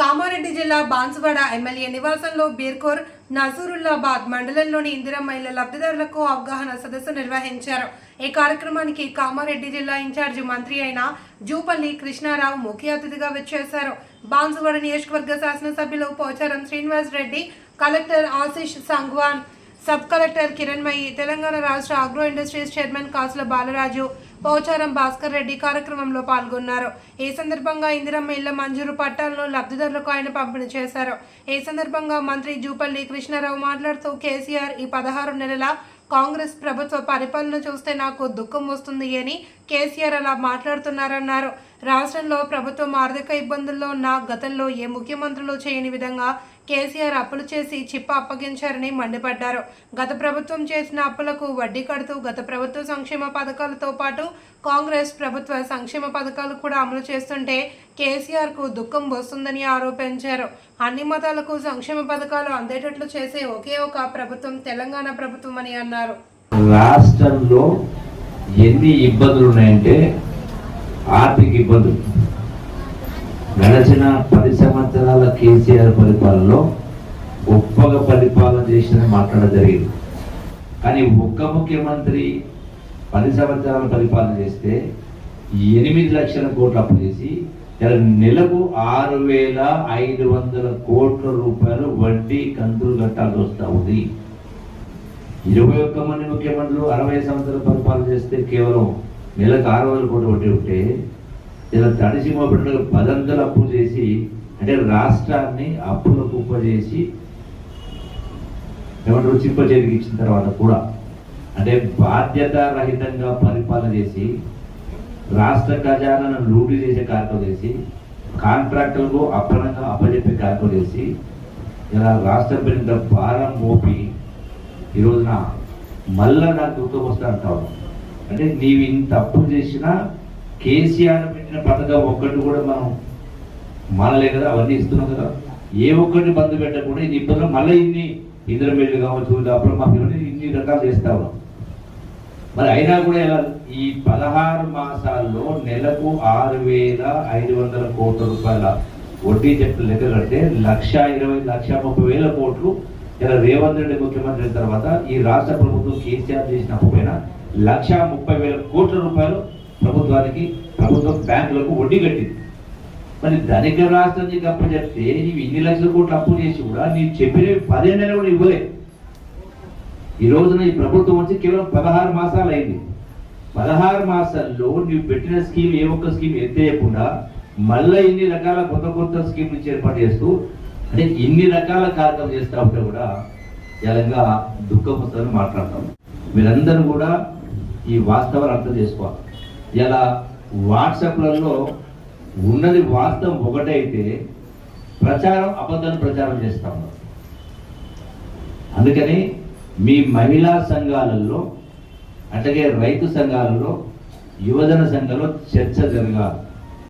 కామారెడ్డి జిల్లా బాన్సువాడ ఎమ్మెల్యే నివాసంలో బీర్కోర్ నజూరుల్లాబాద్ మండలంలోని ఇందిరా మహిళ లబ్ధిదారులకు అవగాహన సదస్సు నిర్వహించారు. ఈ కార్యక్రమానికి కామారెడ్డి జిల్లా ఇన్ఛార్జి మంత్రి అయిన జూపల్లి కృష్ణారావు ముఖ్య అతిథిగా వచ్చేశారు. బాన్సువాడ నియోజకవర్గ శాసనసభ్యులు Pocharam Srinivas Reddy collector Ashish Sangwan sub collector Kiranmayi Telangana రాష్ట్ర అగ్రో ఇండస్ట్రీస్ చైర్మన్ కాసుల బాలరాజు పోచారం భాస్కర్ రెడ్డి కార్యక్రమంలో పాల్గొన్నారు. ఈ సందర్భంగా ఇందిరమ్మ ఇళ్ళ మంజూరు పట్టాలను లబ్ధిదారులకు ఆయన పంపిణీ చేశారు. ఈ సందర్భంగా మంత్రి జూపల్లి కృష్ణారావు మాట్లాడుతూ కేసీఆర్ ఈ పదహారు నెలల కాంగ్రెస్ ప్రభుత్వ పరిపాలన చూస్తే నాకు దుఃఖం వస్తుంది అని కేసీఆర్ అలా మాట్లాడుతున్నారన్నారు. రాష్ట్రంలో ప్రభుత్వం ఆర్థిక ఇబ్బందుల్లో ఉన్న గతంలో ఏ ముఖ్యమంత్రులు చేయని విధంగా కేసీఆర్ అప్పులు చేసి చిప్ప అప్పగించారని మండిపడ్డారు. గత ప్రభుత్వం చేసిన అప్పులకు వడ్డీ కడుతూ గత ప్రభుత్వ సంక్షేమ పథకాలతో పాటు కాంగ్రెస్ ప్రభుత్వ సంక్షేమ పథకాలు కూడా అమలు చేస్తుంటే కేసీఆర్కు దుఃఖం వస్తుందని ఆరోపించారు. అన్ని మతాలకు సంక్షేమ పథకాలు అందేటట్లు చేసే ఒకే ఒక ప్రభుత్వం తెలంగాణ ప్రభుత్వం అని అన్నారు. రాష్ట్రంలో ఎన్ని ఇబ్బందులు ఉన్నాయంటే ఆర్థిక ఇబ్బందులు. గడచిన పది సంవత్సరాల కేసీఆర్ పరిపాలనలో గొప్పగా పరిపాలన చేసిన మాట్లాడడం జరిగింది. కానీ ఒక్క ముఖ్యమంత్రి పది సంవత్సరాల పరిపాలన చేస్తే ఎనిమిది లక్షల కోట్లు అప్పు చేసి నెలకు ఆరు వేల ఐదు వందల కోట్ల రూపాయలు వడ్డీ కంతులు కట్టాల్సి వస్తూ ఉంది. ఇరవై ఒక్క మంది ముఖ్యమంత్రులు అరవై సంవత్సరాల పరిపాలన చేస్తే కేవలం నెలకు ఆరు వందల కోట్లు వడ్డీ ఉంటే ఇలా తడిసి మోపినట్టుగా పదంతలు అప్పు చేసి అంటే రాష్ట్రాన్ని అప్పుల కుప్ప చేసి ఏమంటారు చింప చేతికి ఇచ్చిన తర్వాత కూడా అంటే బాధ్యత రహితంగా పరిపాలన చేసి రాష్ట్ర ఖజానాను లూటీ చేసే కార్యక్రమం చేసి కాంట్రాక్టర్లకు అప్పనంగా అప్పజెప్పే కార్యక్రమం చేసి ఇలా రాష్ట్రం పెరిగిన భారం మోపి ఈ రోజున మళ్ళా నాకు దుఃఖం వస్తా అంటావు అంటే నీవు ఇంత అప్పు చేసినా కేసీఆర్ పెట్టిన పథకం ఒక్కటి కూడా మనం మానలే కదా అవన్నీ ఇస్తున్నాం కదా. ఏ ఒక్కటి బంధు పెట్టకుండా ఇది ఇబ్బందులు మళ్ళీ ఇన్ని ఇంద్రమేళ్ళు కావచ్చు అప్పుడు మా పిల్లలు ఇన్ని రకాలు చేస్తా ఉన్నాం. మరి అయినా కూడా ఎలా? ఈ పదహారు మాసాల్లో నెలకు ఆరు వేల ఐదు వందల కోట్ల రూపాయల వడ్డీ చెట్లు లెక్క అంటే లక్ష ఇరవై లక్ష ముప్పై వేల కోట్లు ఇలా రేవంత్ రెడ్డి ముఖ్యమంత్రి అయిన తర్వాత ఈ రాష్ట్ర ప్రభుత్వం కేసీఆర్ చేసిన అప్పుపైన లక్ష ముప్పై వేల కోట్ల రూపాయలు ప్రభుత్వానికి ప్రభుత్వం బ్యాంకులకు వడ్డీ కట్టింది. మరి ధనిక రాష్ట్రం నీకు అప్పు చెప్తే నీవు ఇన్ని లక్షల కోట్లు అప్పు చేసి కూడా నీవు చెప్పినవి పదిహేను నెలలు కూడా ఇవ్వలే. ఈ రోజున ఈ ప్రభుత్వం వచ్చి కేవలం పదహారు మాసాలు అయింది. పదహారు మాసాల్లో నువ్వు పెట్టిన స్కీమ్ ఏ ఒక్క స్కీమ్ ఎత్తేయకుండా మళ్ళీ ఇన్ని రకాల కొత్త కొత్త స్కీమ్ నుంచి ఏర్పాటు చేస్తూ అంటే ఇన్ని రకాల కార్యక్రమం చేస్తా ఉంటే కూడా జలంగా దుఃఖం మాట్లాడతాం. మీరందరూ కూడా ఈ వాస్తవాలు అర్థం చేసుకోవాలి. ఇలా వాట్సాప్లలో ఉన్నది వాస్తవం ఒకటైతే ప్రచారం అబద్ధాన్ని ప్రచారం చేస్తా ఉన్నారు. అందుకని మీ మహిళా సంఘాలలో అట్లాగే రైతు సంఘాలలో యువజన సంఘంలో చర్చ జరగాలి.